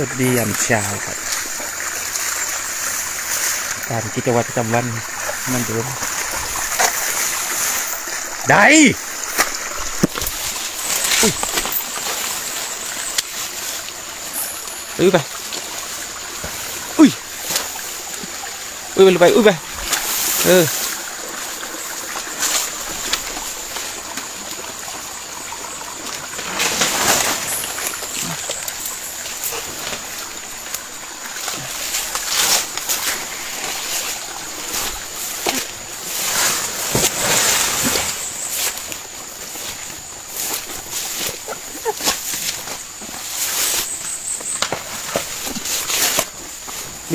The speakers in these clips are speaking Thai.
วัสดียามเช้าครับ การกิจวัตรประจำวันมันเดิมได้อุ้ยไปอุ้ยอุ้ยลยไปอุ้ยไปเออ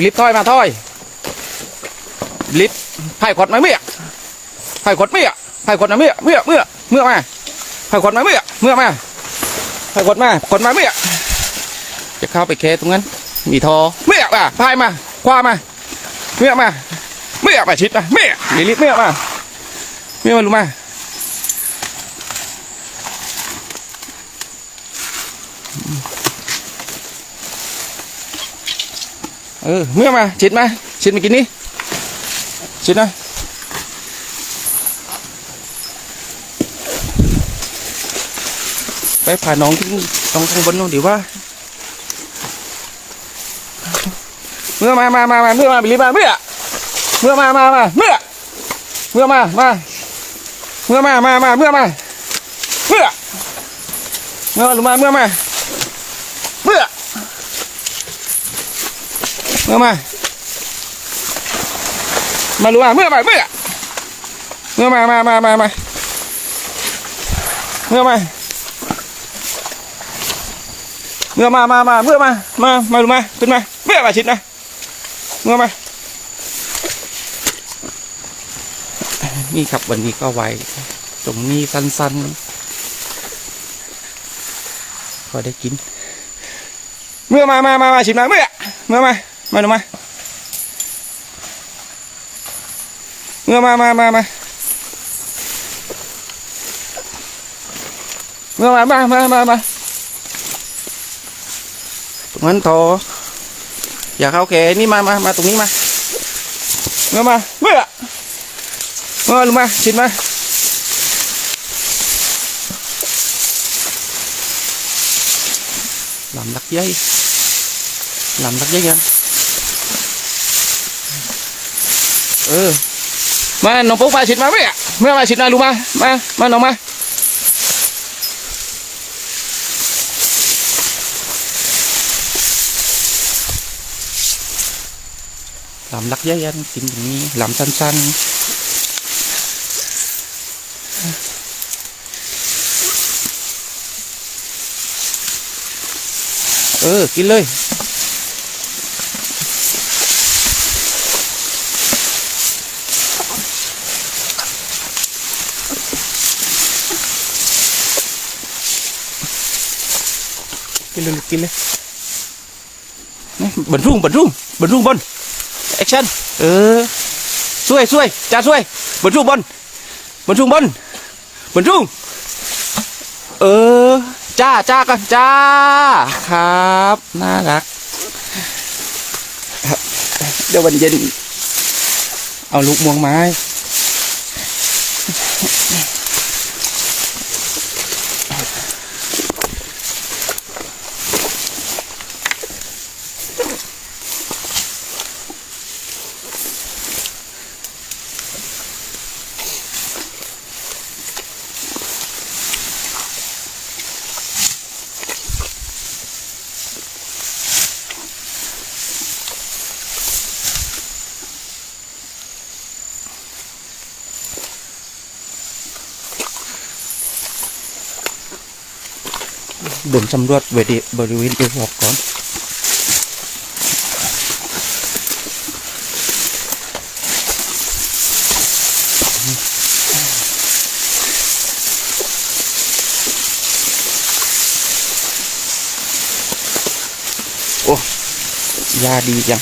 ลิฟต์ถอยมาถอย ลิฟไผ่ขดมาเมื่อไผ่ขดเมื่อไผ่ขดมาเมื่อเมื่อเมื่อเมื่อมาไผ่ขดมาเมื่อเมื่อมาไผ่ขดมาขดมาเมื่อจะเข้าไปเคตรงนั้น มีทอเมื่อมาพายมาคว้ามาเมื่อมาเมื่อมาชิดมาเมื่อลิลิฟเมื่อมาเมื่อมาลุมา เออเมื่อมาชิดมาชิดมากินนี่ชิดนะไปพาน้องที่ต้องข้างบนนู่นดีว่าเมื่อมามามามาเมื่อมาบิลิมาเมื่อเมื่อมามามาเมื่อเมื่อมามาเมื่อมามามาเมื่อมาเมื่อเมื่อมาเมื่อมาเมื่อ เมื่อมา มาลุมาเมื่อมาเมื่อเมื่อมามามามามาเมื่อมาเมื่อมามามาเมื่อมา มามาลุมาขึ้นมาเมื่อมาชิดนะเมื่อมานี่ครับวันนี้ก็ไวตรงนี้สั้นๆพอได้กิน เมื่อมามามามาชิมมาเมื่อเมื่อมา มาดูมาเมื่อมามามามาเมื่อมามามามามาตรงนั้นทออยากเข้าแขนี่มามามาตรงนี้มาเมื่อมาเมื่อเมื่อลงมาชิดมาลำลักยัยลำลักยัยกัน เออ มาน้องปุ๊กมาชิดมาเมื่อเมื่อมาชิดมาลูกมา มา มาน้องมาลำลักยัยยันกินอย่างนี้ลำสั้นๆเออ กินเลย กินเลยกินเลยนี่บรรรุ่งบรรรุ่งบรรรุ่งบนแอคชั่นเออช่วยช่วยจ้าช่วยบนทุ่งบนบนทุ่งบนบนทุ่งเออจ้าจ้ากันจ้าครับน่ารักเดี๋ยววันเย็นเอาลูกม่วงไม้ เดินสำรวจเวทีบริเวณโดยรอบก่อนโอ้ยาดีจัง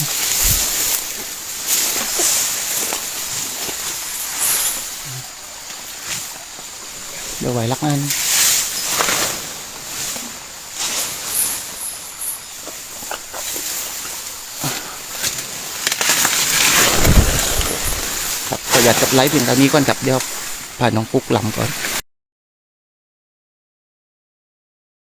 เดี๋ยวไหวลักนั่น อยากจับไลฟ์เพียงเท่านี้ก่อนจับเดี๋ยวพาน้องปุ๊กลำก่อน